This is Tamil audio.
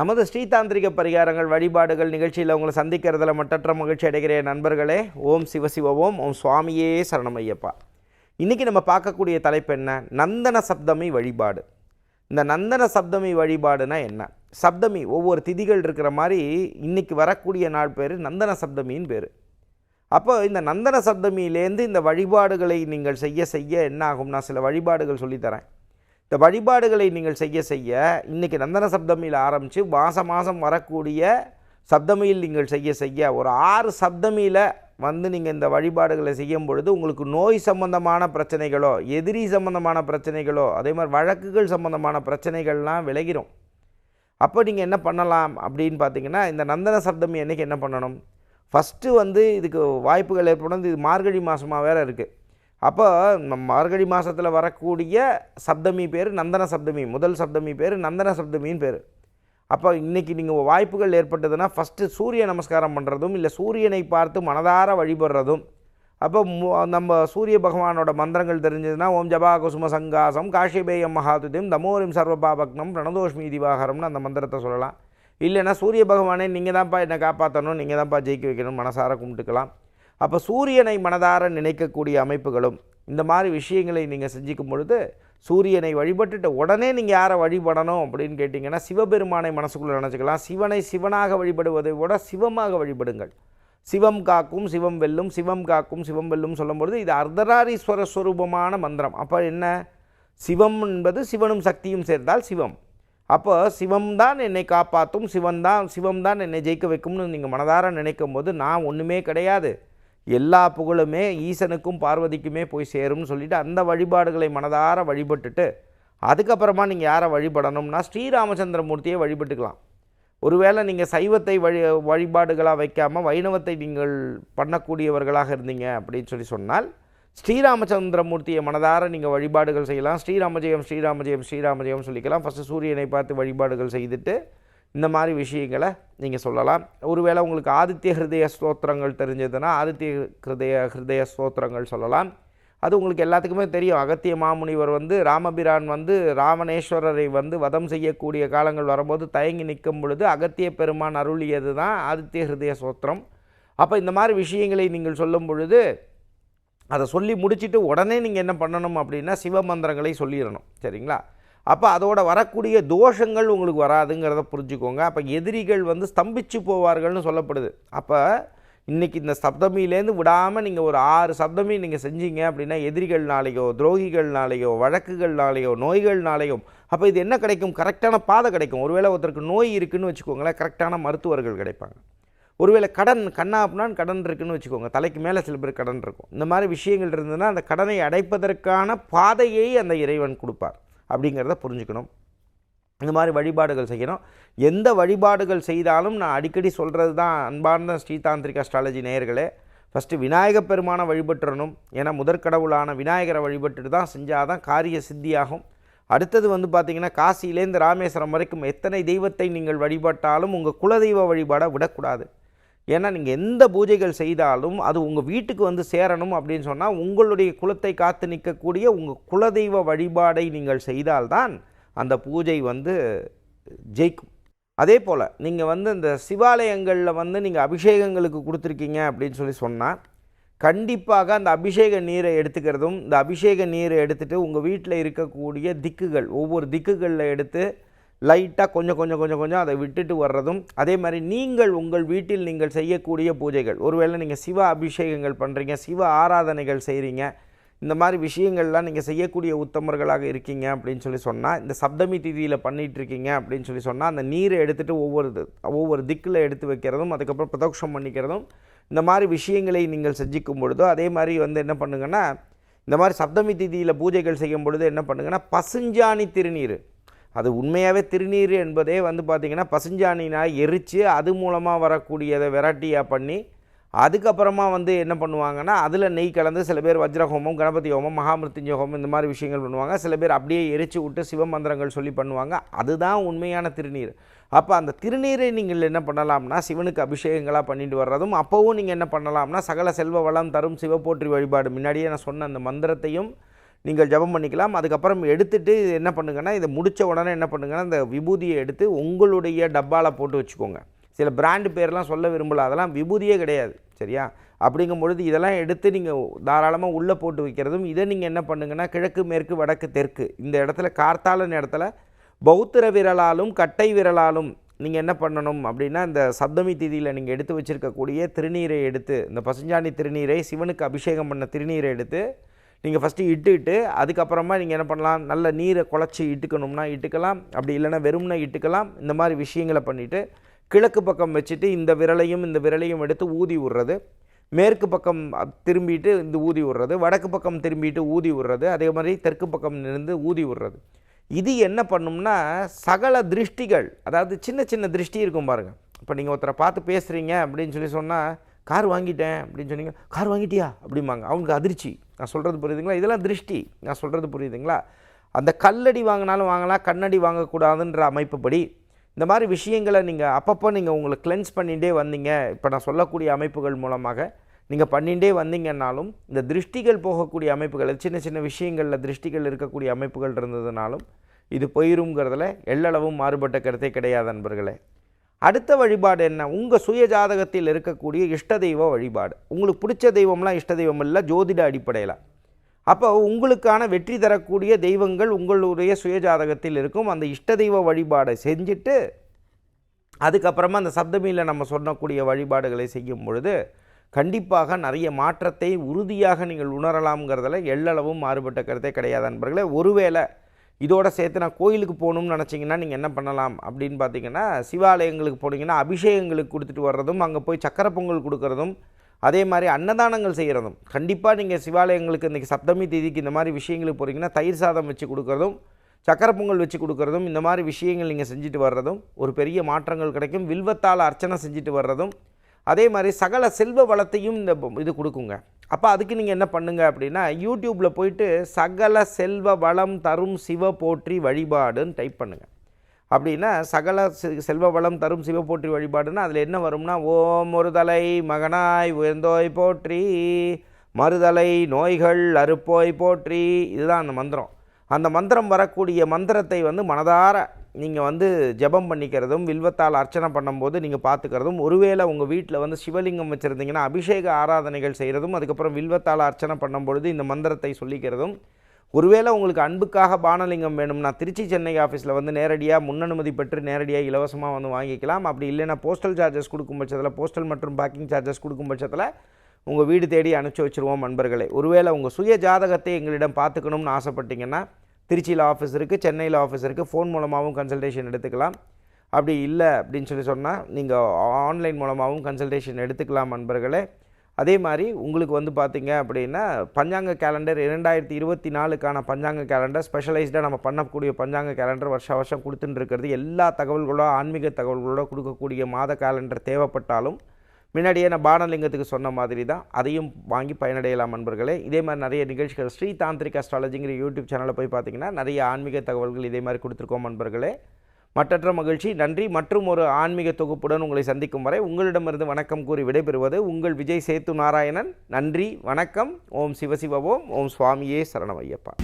நமது ஸ்ரீதாந்திரிக பரிகாரங்கள் வழிபாடுகள் நிகழ்ச்சியில் உங்களை சந்திக்கிறதுல மட்டற்ற மகிழ்ச்சி அடைகிற நண்பர்களே ஓம் சிவசிவ ஓம் ஓம் சுவாமியே சரணமையப்பா இன்றைக்கி நம்ம பார்க்கக்கூடிய தலைப்பு என்ன? நந்தன சப்தமி வழிபாடு. இந்த நந்தன சப்தமி வழிபாடுனா என்ன? சப்தமி ஒவ்வொரு திதிகள் இருக்கிற மாதிரி இன்றைக்கி வரக்கூடிய நாள் பேர் நந்தன சப்தமின்னு பேர். அப்போ இந்த நந்தன சப்தமியிலேருந்து இந்த வழிபாடுகளை நீங்கள் செய்ய செய்ய என்ன ஆகும் நான் சில வழிபாடுகள் சொல்லித்தரேன். இந்த வழிபாடுகளை நீங்கள் செய்ய செய்ய இன்றைக்கி நந்தன சப்தமியில் ஆரம்பித்து மாதம் மாதம் வரக்கூடிய சப்தமியில் நீங்கள் செய்ய செய்ய ஒரு ஆறு சப்தமியில் வந்து நீங்கள் இந்த வழிபாடுகளை செய்யும் பொழுது உங்களுக்கு நோய் சம்பந்தமான பிரச்சனைகளோ எதிரி சம்பந்தமான பிரச்சனைகளோ அதே மாதிரி வழக்குகள் சம்பந்தமான பிரச்சனைகள்லாம் விலகிடும் அப்போ நீங்கள் என்ன பண்ணலாம் அப்படின்னு பார்த்தீங்கன்னா இந்த நந்தன சப்தமி அன்றைக்கி என்ன பண்ணணும்? ஃபஸ்ட்டு வந்து இதுக்கு வாய்ப்புகள் ஏற்படும். இது மார்கழி மாதமாக வேறு இருக்குது அப்போ நம்ம மார்கழி மாதத்தில் வரக்கூடிய சப்தமி பேர் நந்தன சப்தமி முதல் சப்தமி பேர் நந்தன சப்தமின்னு பேர். அப்போ இன்றைக்கி நீங்கள் வாய்ப்புகள் ஏற்பட்டதுன்னா ஃபஸ்ட்டு சூரிய நமஸ்காரம் பண்ணுறதும் இல்லை சூரியனை பார்த்து மனதார வழிபடுறதும். அப்போ நம்ம சூரிய பகவானோட மந்திரங்கள் தெரிஞ்சதுன்னா ஓம் ஜபா குசும சங்காசம் காஷிபேயம் மகாதுதிம் தமோரிம் சர்வபாபக்னம் பிரணதோஷ்மி திவாகரம்னு அந்த மந்திரத்தை சொல்லலாம். இல்லைன்னா சூரிய பகவானே நீங்கள் தான்ப்பா என்னை காப்பாற்றணும் நீங்கள் தான்ப்பா ஜெயிக்க வைக்கணும் மனசார கும்பிட்டுக்கலாம். அப்போ சூரியனை மனதார நினைக்கக்கூடிய அமைப்புகளும் இந்த மாதிரி விஷயங்களை நீங்கள் செஞ்சுக்கும் பொழுது சூரியனை வழிபட்டுட்டு உடனே நீங்கள் யாரை வழிபடணும் அப்படின்னு கேட்டிங்கன்னா சிவபெருமானை மனசுக்குள்ளே நினச்சிக்கலாம். சிவனை சிவனாக வழிபடுவதை விட சிவமாக வழிபடுங்கள். சிவம் காக்கும் சிவம் வெல்லும் சிவம் காக்கும் சிவம் வெல்லும் சொல்லும்பொழுது இது அர்த்தராரீஸ்வர ஸ்வரூபமான மந்திரம். அப்போ என்ன? சிவம் என்பது சிவனும் சக்தியும் சேர்ந்தால் சிவம். அப்போ சிவம் தான் என்னை காப்பாற்றும் சிவன் தான் சிவம் தான் என்னை ஜெயிக்க வைக்கும்னு நீங்கள் மனதார நினைக்கும் போது நான் ஒன்றுமே கிடையாது. எல்லா புகழுமே ஈசனுக்கும் பார்வதிக்குமே போய் சேரும்னு சொல்லிட்டு அந்த வழிபாடுகளை மனதார வழிபட்டுட்டு அதுக்கப்புறமா நீங்கள் யாரை வழிபடணும்னா ஸ்ரீராமச்சந்திரமூர்த்தியை வழிபட்டுக்கலாம். ஒருவேளை நீங்கள் சைவத்தை வழி வழிபாடுகளாக வைக்காமல் வைணவத்தை நீங்கள் பண்ணக்கூடியவர்களாக இருந்தீங்க அப்படின்னு சொல்லி சொன்னால் ஸ்ரீராமச்சந்திரமூர்த்தியை மனதார நீங்கள் வழிபாடுகள் செய்யலாம். ஸ்ரீராமஜெயம் ஸ்ரீராமஜெயம் ஸ்ரீராமஜெயம் சொல்லிக்கலாம். ஃபஸ்ட்டு சூரியனை பார்த்து வழிபாடுகள் செய்துட்டு இந்த மாதிரி விஷயங்களை நீங்கள் சொல்லலாம். ஒருவேளை உங்களுக்கு ஆதித்ய ஹிருதய ஸ்தோத்திரங்கள் தெரிஞ்சதுன்னா ஆதித்ய ஹிருதய ஹிருதய ஸ்தோத்திரங்கள் சொல்லலாம். அது உங்களுக்கு எல்லாத்துக்குமே தெரியும். அகத்திய மாமுனிவர் வந்து ராமபிரான் வந்து ராமணேஸ்வரரை வந்து வதம் செய்யக்கூடிய காலங்கள் வரும்போது தயங்கி நிற்கும் பொழுது அகத்திய பெருமான் அருளியது தான் ஆதித்ய ஹிருதய சோத்திரம் அப்போ இந்த மாதிரி விஷயங்களை நீங்கள் சொல்லும் பொழுது அதை சொல்லி முடிச்சுட்டு உடனே நீங்கள் என்ன பண்ணணும் அப்படின்னா சிவமந்திரங்களை சொல்லிடணும். சரிங்களா? அப்போ அதோட வரக்கூடிய தோஷங்கள் உங்களுக்கு வராதுங்கிறத புரிஞ்சுக்கோங்க. அப்போ எதிரிகள் வந்து ஸ்தம்பிச்சு போவார்கள்னு சொல்லப்படுது. அப்போ இன்றைக்கி இந்த சப்தமியிலேருந்து விடாமல் நீங்கள் ஒரு ஆறு சப்தமி நீங்கள் செஞ்சீங்க அப்படின்னா எதிரிகள்னாலேயோ துரோகிகள்னாலேயோ வழக்குகள்னாலேயோ நோய்கள்னாலேயோ அப்போ இது என்ன கிடைக்கும்? கரெக்டான பாதை கிடைக்கும். ஒருவேளை ஒருத்தருக்கு நோய் இருக்குதுன்னு வச்சுக்கோங்களேன் கரெக்டான மருத்துவர்கள் கிடைப்பாங்க. ஒருவேளை கடன் கண்ணா அப்படின்னா கடன் இருக்குன்னு வச்சுக்கோங்க. தலைக்கு மேலே சில பேர் கடன் இருக்கும். இந்த மாதிரி விஷயங்கள் இருந்ததுன்னா அந்த கடனை அடைப்பதற்கான பாதையை அந்த இறைவன் கொடுப்பார். அப்படிங்கிறத புரிஞ்சுக்கணும். இந்த மாதிரி வழிபாடுகள் செய்யணும். எந்த வழிபாடுகள் செய்தாலும் நான் அடிக்கடி சொல்கிறது தான் அன்பார்ந்த ஸ்ரீதாந்திரிக் அஸ்ட்ராலஜி நேயர்களே. ஃபஸ்ட்டு விநாயக பெருமானை வழிபட்டுறணும். ஏன்னா முதற்கடவுளான விநாயகரை வழிபட்டுட்டு தான் செஞ்சால் தான் காரிய சித்தியாகும். அடுத்தது வந்து பார்த்திங்கன்னா காசியிலேருந்து ராமேஸ்வரம் வரைக்கும் எத்தனை தெய்வத்தை நீங்கள் வழிபட்டாலும் உங்கள் குலதெய்வ வழிபாடை விடக்கூடாது. ஏன்னா நீங்கள் எந்த பூஜைகள் செய்தாலும் அது உங்கள் வீட்டுக்கு வந்து சேரணும் அப்படின்னு சொன்னால் உங்களுடைய குலத்தை காத்து நிற்கக்கூடிய உங்கள் குலதெய்வ வழிபாடை நீங்கள் செய்தால்தான் அந்த பூஜை வந்து ஜெயிக்கும். அதே போல் நீங்கள் வந்து இந்த சிவாலயங்களில் வந்து நீங்கள் அபிஷேகங்களுக்கு கொடுத்துருக்கீங்க அப்படின்னு சொல்லி சொன்னால் கண்டிப்பாக அந்த அபிஷேக நீரை எடுத்துக்கிறதும் இந்த அபிஷேக நீரை எடுத்துகிட்டு உங்கள் வீட்டில் இருக்கக்கூடிய திக்குகள் ஒவ்வொரு திக்குகளில் எடுத்து லைட்டாக கொஞ்சம் கொஞ்சம் கொஞ்சம் கொஞ்சம் அதை விட்டுட்டு வர்றதும் அதே மாதிரி நீங்கள் உங்கள் வீட்டில் நீங்கள் செய்யக்கூடிய பூஜைகள். ஒருவேளை நீங்கள் சிவ அபிஷேகங்கள் பண்ணுறீங்க சிவ ஆராதனைகள் செய்கிறீங்க இந்த மாதிரி விஷயங்கள்லாம் நீங்கள் செய்யக்கூடிய உத்தமர்களாக இருக்கீங்க அப்படின்னு சொல்லி சொன்னால் இந்த சப்தமி திதியில் பண்ணிகிட்ருக்கீங்க அப்படின்னு சொல்லி சொன்னால் அந்த நீரை எடுத்துகிட்டு ஒவ்வொரு இது- ஒவ்வொரு திக்கில் எடுத்து வைக்கிறதும் அதுக்கப்புறம் பிரதோஷம் பண்ணிக்கிறதும் இந்த மாதிரி விஷயங்களை நீங்கள் செஞ்சிக்கும் பொழுதோ அதே மாதிரி வந்து என்ன பண்ணுங்கன்னா இந்த மாதிரி சப்தமி திதியில் பூஜைகள் செய்யும் பொழுது என்ன பண்ணுங்கன்னா பசுஞ்சாணி திருநீர். அது உண்மையாகவே திருநீர் என்பதே வந்து பார்த்திங்கன்னா பசுஞ்சாணினால் எரித்து அது மூலமாக வரக்கூடியதை வெரைட்டியாக பண்ணி அதுக்கப்புறமா வந்து என்ன பண்ணுவாங்கன்னா அதில் நெய் கலந்து சில பேர் வஜ்ர ஹோமம் கணபதி ஹோமம் மகாமிருத்யுஞ்சய ஹோமம் இந்த மாதிரி விஷயங்கள் பண்ணுவாங்க. சில பேர் அப்படியே எரிச்சு விட்டு சிவமந்திரங்கள் சொல்லி பண்ணுவாங்க. அதுதான் உண்மையான திருநீர். அப்போ அந்த திருநீரை நீங்கள் என்ன பண்ணலாம்னா சிவனுக்கு அபிஷேகங்களாக பண்ணிட்டு வர்றதும் அப்போவும் நீங்கள் என்ன பண்ணலாம்னா சகல செல்வ வளம் தரும் சிவ போற்றி வழிபாடு. முன்னாடியே நான் சொன்ன அந்த மந்திரத்தையும் நீங்கள் ஜெபம் பண்ணிக்கலாம். அதுக்கப்புறம் எடுத்துட்டு என்ன பண்ணுங்கன்னா இதை முடித்த உடனே என்ன பண்ணுங்கன்னா இந்த விபூதியை எடுத்து உங்களுடைய டப்பாவில் போட்டு வச்சுக்கோங்க. சில பிராண்டு பேர்லாம் சொல்ல விரும்பல அதெல்லாம் விபூதியே கிடையாது சரியா? அப்படிங்கும் பொழுது இதெல்லாம் எடுத்து நீங்கள் தாராளமாக உள்ளே போட்டு வைக்கிறதும் இதை நீங்கள் என்ன பண்ணுங்கன்னா கிழக்கு மேற்கு வடக்கு தெற்கு இந்த இடத்துல கார்த்தால இடத்துல பௌத்திர விரலாலும் கட்டை விரலாலும் நீங்கள் என்ன பண்ணணும் அப்படின்னா இந்த சப்தமி திதியில் நீங்கள் எடுத்து வச்சுருக்கக்கூடிய திருநீரை எடுத்து இந்த பசுஞ்சாணி திருநீரை சிவனுக்கு அபிஷேகம் பண்ண திருநீரை எடுத்து நீங்கள் ஃபஸ்ட்டு இட்டுட்டு அதுக்கப்புறமா நீங்கள் என்ன பண்ணலாம்? நல்ல நீரை குழச்சி இட்டுக்கணும்னா இட்டுக்கலாம். அப்படி இல்லைன்னா வெறும்னா இட்டுக்கலாம். இந்த மாதிரி விஷயங்களை பண்ணிவிட்டு கிழக்கு பக்கம் வச்சுட்டு இந்த விரலையும் இந்த விரலையும் எடுத்து ஊதி விடுறது. மேற்கு பக்கம் திரும்பிட்டு இந்த ஊதி விடுறது. வடக்கு பக்கம் திரும்பிட்டு ஊதி விடுறது. அதே மாதிரி தெற்கு பக்கம் இருந்து ஊதி விடுறது. இது என்ன பண்ணும்னா சகல திருஷ்டிகள் அதாவது சின்ன சின்ன திருஷ்டி இருக்கும் பாருங்கள் இப்போ நீங்கள் ஒருத்தரை பார்த்து பேசுகிறீங்க அப்படின்னு சொல்லி சொன்னால் கார் வாங்கிட்டேன் அப்படின்னு சொன்னீங்க கார் வாங்கிட்டியா? அப்படிம்பாங்க. அவங்களுக்கு அதிர்ச்சி. நான் சொல்கிறது புரியுதுங்களா? இதெல்லாம் திருஷ்டி. நான் சொல்கிறது புரியுதுங்களா? அந்த கல்லடி வாங்கினாலும் வாங்கலாம் கண்ணடி வாங்கக்கூடாதுன்ற அமைப்புப்படி இந்த மாதிரி விஷயங்களை நீங்கள் அப்பப்போ நீங்கள் உங்களை கிளென்ஸ் பண்ணிகிட்டே வந்தீங்க. இப்போ நான் சொல்லக்கூடிய அமைப்புகள் மூலமாக நீங்கள் பண்ணிகிட்டே வந்தீங்கன்னாலும் இந்த திருஷ்டிகள் போகக்கூடிய அமைப்புகள் சின்ன சின்ன விஷயங்களில் திருஷ்டிகள் இருக்கக்கூடிய அமைப்புகள் இருந்ததுனாலும் இது போயிருங்கிறதுல எள்ளளவும் மாறுபட்ட கருத்தே கிடையாது நண்பர்களே அடுத்த வழிபாடு என்ன? உங்கள் சுய ஜாதகத்தில் இருக்கக்கூடிய இஷ்ட தெய்வ வழிபாடு. உங்களுக்கு பிடிச்ச தெய்வம்லாம் இஷ்ட தெய்வம் இல்லை ஜோதிட அடிப்படையில். அப்போ உங்களுக்கான வெற்றி தரக்கூடிய தெய்வங்கள் உங்களுடைய சுய ஜாதகத்தில் இருக்கும். அந்த இஷ்ட தெய்வ வழிபாடை செஞ்சுட்டு அதுக்கப்புறமா அந்த சப்தமியில் நம்ம சொல்லக்கூடிய வழிபாடுகளை செய்யும் பொழுது கண்டிப்பாக நிறைய மாற்றத்தை உறுதியாக நீங்கள் உணரலாம்ங்கிறதுல எள்ளளவும் மாறுபட்ட கருத்தே கிடையாது நண்பர்களே ஒருவேளை இதோட சேர்த்து நான் கோயிலுக்கு போகணும்னு நினச்சிங்கன்னா நீங்கள் என்ன பண்ணலாம்? அப்படின்னு பார்த்தீங்கன்னா சிவாலயங்களுக்கு போனீங்கன்னா அபிஷேகங்களுக்கு கொடுத்துட்டு வர்றதும் அங்கே போய் சக்கரை பொங்கல் கொடுக்கறதும் அதே மாதிரி அன்னதானங்கள் செய்கிறதும் கண்டிப்பாக நீங்கள் சிவாலயங்களுக்கு இன்றைக்கி சப்தமி தேதிக்கு இந்த மாதிரி விஷயங்களுக்கு போகிறீங்கன்னா தயிர் சாதம் வச்சு கொடுக்குறதும் சக்கரை பொங்கல் வச்சு கொடுக்குறதும் இந்த மாதிரி விஷயங்கள் நீங்கள் செஞ்சுட்டு வர்றதும் ஒரு பெரிய மாற்றங்கள் கிடைக்கும். வில்வத்தால் அர்ச்சனை செஞ்சுட்டு வர்றதும் அதே மாதிரி சகல செல்வ வளத்தையும் இந்த இது கொடுக்குங்க. அப்போ அதுக்கு நீங்கள் என்ன பண்ணுங்கள் அப்படின்னா யூடியூப்பில் போயிட்டு சகல செல்வ வளம் தரும் சிவ போற்றி வழிபாடுன்னு டைப் பண்ணுங்கள் அப்படின்னா சகல செ- செல்வ வளம் தரும் சிவ போற்றி வழிபாடுன்னா அதில் என்ன வரும்னா ஓம் ஒரு தலை மகனாய் உயர்ந்தோய் போற்றி மறுதலை நோய்கள் அறுப்போய் போற்றி. இதுதான் அந்த மந்திரம். அந்த மந்திரம் வரக்கூடிய மந்திரத்தை வந்து மனதார நீங்கள் வந்து ஜெபம் பண்ணிக்கிறதும் வில்வத்தால் அர்ச்சனை பண்ணும்போது நீங்கள் பார்த்துக்கிறதும் ஒருவேளை உங்கள் வீட்டில் வந்து சிவலிங்கம் வச்சுருந்தீங்கன்னா அபிஷேக ஆராதனைகள் செய்கிறதும் அதுக்கப்புறம் வில்வத்தால் அர்ச்சனை பண்ணும்பொழுது இந்த மந்திரத்தை சொல்லிக்கிறதும். ஒருவேளை உங்களுக்கு அன்புக்காக பானலிங்கம் வேணும்னா திருச்சி சென்னை ஆஃபீஸில் வந்து நேரடியாக முன்னனுமதி பெற்று நேரடியாக இலவசமாக வந்து வாங்கிக்கலாம். அப்படி இல்லைன்னா போஸ்டல் சார்ஜஸ் கொடுக்கும் பட்சத்தில் போஸ்டல் மற்றும் பேக்கிங் சார்ஜஸ் கொடுக்கும் பட்சத்தில் உங்கள் வீடு தேடி அனுப்பிச்சி வச்சுருவோம் நண்பர்களே. ஒருவேளை உங்கள் சுய ஜாதகத்தை எங்களிடம் பார்த்துக்கணும்னு ஆசைப்பட்டீங்கன்னா திருச்சியில் ஆஃபீஸ் இருக்குது சென்னையில் ஆஃபீஸ் இருக்குது ஃபோன் மூலமாகவும் கன்சல்டேஷன் எடுத்துக்கலாம். அப்படி இல்லை அப்படின்னு சொல்லி சொன்னால் நீங்கள் ஆன்லைன் மூலமாகவும் கன்சல்டேஷன் எடுத்துக்கலாம் நண்பர்களே. அதே மாதிரி உங்களுக்கு வந்து பார்த்தீங்க அப்படின்னா பஞ்சாங்க கேலண்டர் இரண்டாயிரத்தி இருபத்தி நாலுக்கான பஞ்சாங்க கேலண்டர் ஸ்பெஷலைஸ்டாக நம்ம பண்ணக்கூடிய பஞ்சாங்க கேலண்டர் வருஷ வருஷம் கொடுத்துட்டு இருக்கிறது. எல்லா தகவல்களோ ஆன்மீக தகவல்களோட கொடுக்கக்கூடிய மாத கேலண்டர் தேவைப்பட்டாலும் முன்னாடியே நான் பானலிங்கத்துக்கு சொன்ன மாதிரி தான் அதையும் வாங்கி பயனடையலாம் நண்பர்களே. இதே மாதிரி நிறைய நிகழ்ச்சிகள் ஸ்ரீ தாந்திரிக் அஸ்ட்ராலஜிங்கிற யூடியூப் சேனலில் போய் பார்த்தீங்கன்னா நிறைய ஆன்மீக தகவல்கள் இதே மாதிரி கொடுத்துருக்கோம் நண்பர்களே. மற்றற்ற மகிழ்ச்சி நன்றி. மற்றும் ஒரு ஆன்மீக தொகுப்புடன் உங்களை சந்திக்கும் வரை உங்களிடமிருந்து வணக்கம் கூறி விடைபெறுவது உங்கள் விஜய் சேத்து நாராயணன். நன்றி வணக்கம். ஓம் சிவசிவ ஓம். ஓம் சுவாமியே சரணமையப்பா